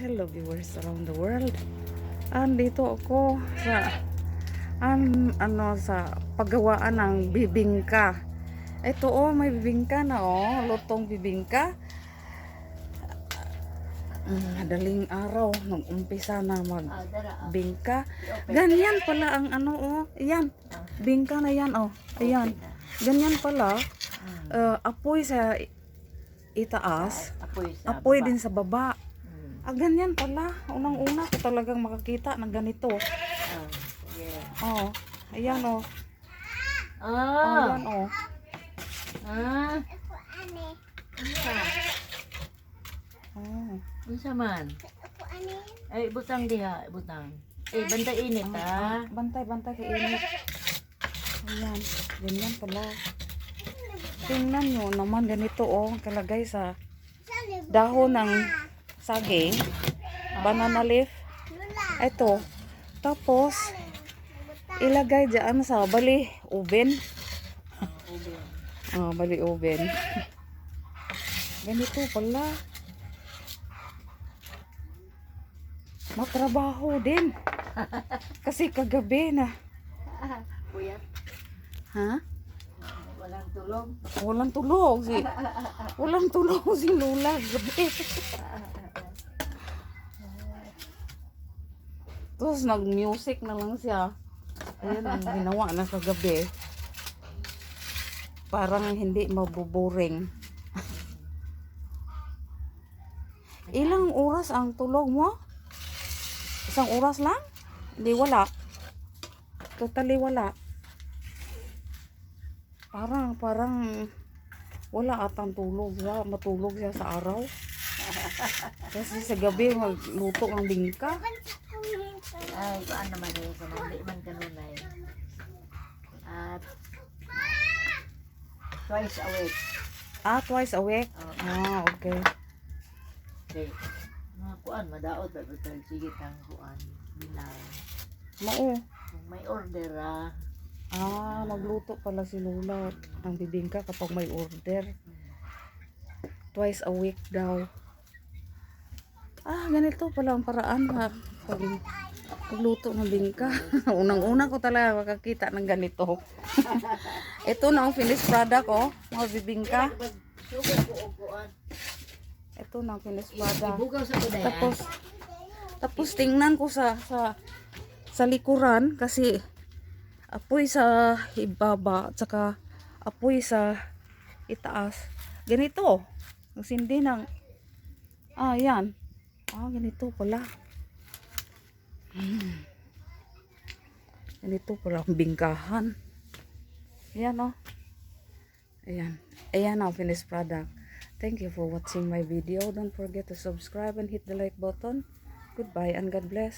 Hello viewers around the world. Andito ako sa an, ano sa paggawaan ng bibingka. Ito oh, may bibingka na oh, lutong bibingka. Mm, Madaling araw, nag-umpisa na magbingka. Ganyan pala ang ano oh, ayan. Bingka na yan oh. Ayan. Ganyan pala. Hmm. Uh, apoy sa itaas, Apoy sa apoy baba. din sa baba. Ah, ganyan pala. Unang-una ko talagang makakita ng ganito. Ah, yeah. Oh, ayan oh. Oh, Ah. ayan oh. Ah. Unsa? Oh. Unsa man? Ay, butang diha, butang. Eh, bantay init ah. Bantay, bantay kay init. Ayan, ganyan pala. Tingnan nyo naman ganito oh, kalagay sa dahon ng saging, banana leaf. Ito. Tapos, ilagay dyan sa bali, oven. Ah, bali oven. Ganito pala. Matrabaho din. Kasi kagabi na. Kuya, Ha? walang tulog. Walang tulog si Walang tulog si Lola gabi. Tapos nag-music na lang siya. Ayan ang ginawa na kagabi. Parang hindi mabuboring. Ilang oras ang tulog mo? Isang oras lang? Hindi wala. Totally wala. Parang, parang wala atang tulog siya. Matulog siya sa araw. Kasi sa gabi magluto ng bingka. Ay, kuan naman yun sa nandi man kanunay. At twice a week. Ah, twice a week. Oh, Ah, okay. okay. Mga kuan, madaot ba ito? Sige kang kuan. Binay. Mao. Kung may order ah. Ah, magluto pala si Lola ng bibingka kapag may order. Twice a week daw. Ah, ganito pala ang paraan ha. Pag pagluto ng bingka. Unang-una ko talaga makakita ng ganito. Ito na ang finished product oh, mga bibingka. Ito na ang finished product. Tapos tapos tingnan ko sa sa sa likuran kasi apoy sa ibaba at saka apoy sa itaas. Ganito. Ang sindi ng Ah, yan. Ah, ganito pala. Hmm. Ganito pala ang bingkahan. Ayan oh. Ayan. Ayan ang finished product. Thank you for watching my video. Don't forget to subscribe and hit the like button. Goodbye and God bless.